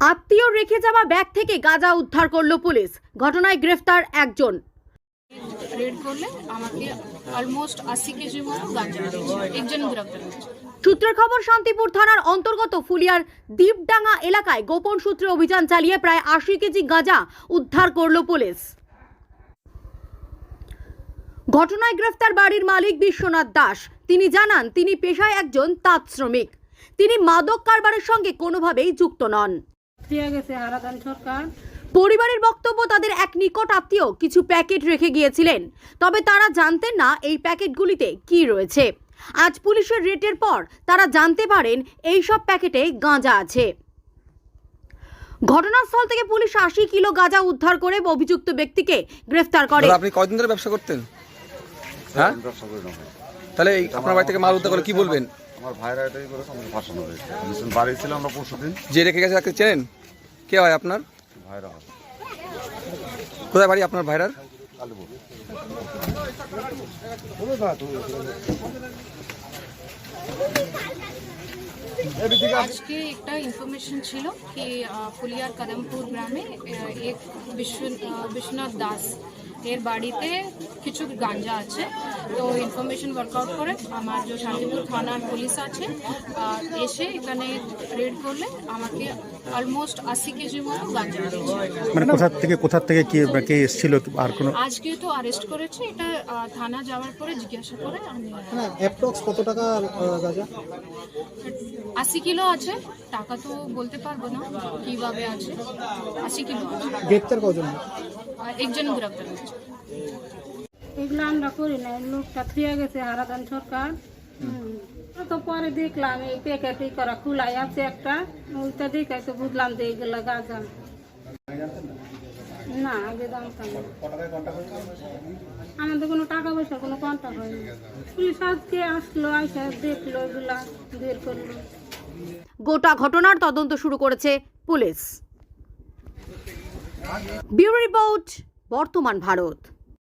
আত্মীয় রেখে যাওয়া ব্যাগ থেকে গাঁজা উদ্ধার করল পুলিশ। ঘটনায় গ্রেফতার একজন। রেড করলে আমাকে অলমোস্ট আশি কেজি মতো গাঁজা একজন গ্রেপ্তার হয়েছে। সূত্রের খবর শান্তিপুর থানার অন্তর্গত ফুলিয়ার দ্বীপডাঙ্গা এলাকায় গোপন সূত্রে অভিযান চালিয়ে প্রায় আশি কেজি গাঁজা উদ্ধার করল পুলিশ। ঘটনায় গ্রেফতার বাড়ির মালিক বিশ্বনাথ দাস। তিনি জানান তিনি পেশায় একজন তাঁত শ্রমিক তিনি মাদক কারবারের সঙ্গে কোনোভাবেই যুক্ত নন। পরিবারের বক্তব্য তাদের এক নিকট আত্মীয় কিছু প্যাকেট রেখে গিয়েছিলেন। তবে তারা জানতেন না এই প্যাকেটগুলিতে কি রয়েছে। আজ পুলিশের রেটের পর তারা জানতে পারেন এই সব প্যাকেটে গাঁজা আছে। ঘটনাস্থল থেকে পুলিশ আশি কিলো গাঁজা উদ্ধার করে অভিযুক্ত ব্যক্তিকে গ্রেফতার করে। আপনি কয়দিন ধরে ব্যবসা করতেন? হ্যাঁ। তাহলে আপনার বাড়ি থেকে মাল উদ্ধার করে কি বলবেন? আমার ভাইরা এটাই করে আমাকে ফাঁসানো হয়েছে। বাড়ি ছিল আমরা পরশু দিন। যে রেখে গেছে তাকে চেনেন? কে হয় আপনার? ভাইরা হয়। কোথায় বাড়ি আপনার ভাইরার? কালীপুর। আজকে একটা ইনফরমেশন ছিল কি ফুলিয়ার কদমপুর গ্রামে এক বিশ্ব বিশ্বনাথ দাস এর বাড়িতে কিছু গাঞ্জা আছে। তো ইনফরমেশন ওয়ার্কআউট করে আমার যে শান্তিপুর থানার পুলিশ আছে এসে এখানে রেড করলে আমাকে অলমোস্ট আশি কেজি মতো গাঞ্জা মানে কোথা থেকে কোথা থেকে কি কে এসেছিল আর কোনো আজকে তো অ্যারেস্ট করেছে এটা থানা যাওয়ার পরে জিজ্ঞাসা করে আমি অ্যাপ্রক্স কত টাকা গাজা? আশি কিলো আছে টাকা তো বলতে পারব না কীভাবে আছে আশি কিলো। গ্রেপ্তার কজন? একজন গ্রেপ্তার হয়েছে। এগুলো আমরা করি না লোকটা থুয়ে গেছে হারাদান সরকার। তো পরে দেখলাম এই প্যাকেট ই করা খোলাই আছে একটা ওইটা দেখে তো বুঝলাম যে এইগুলো গাঁজা। না আগে জানতাম। আমাদের কোনো টাকা পয়সা কোনো কন্ট্যাক্ট হয়নি। পুলিশ আজকে আসলো আইসা দেখল এগুলা বের করল। গোটা ঘটনার তদন্ত শুরু করেছে পুলিশ। ব্যুরো বর্তমান ভারত।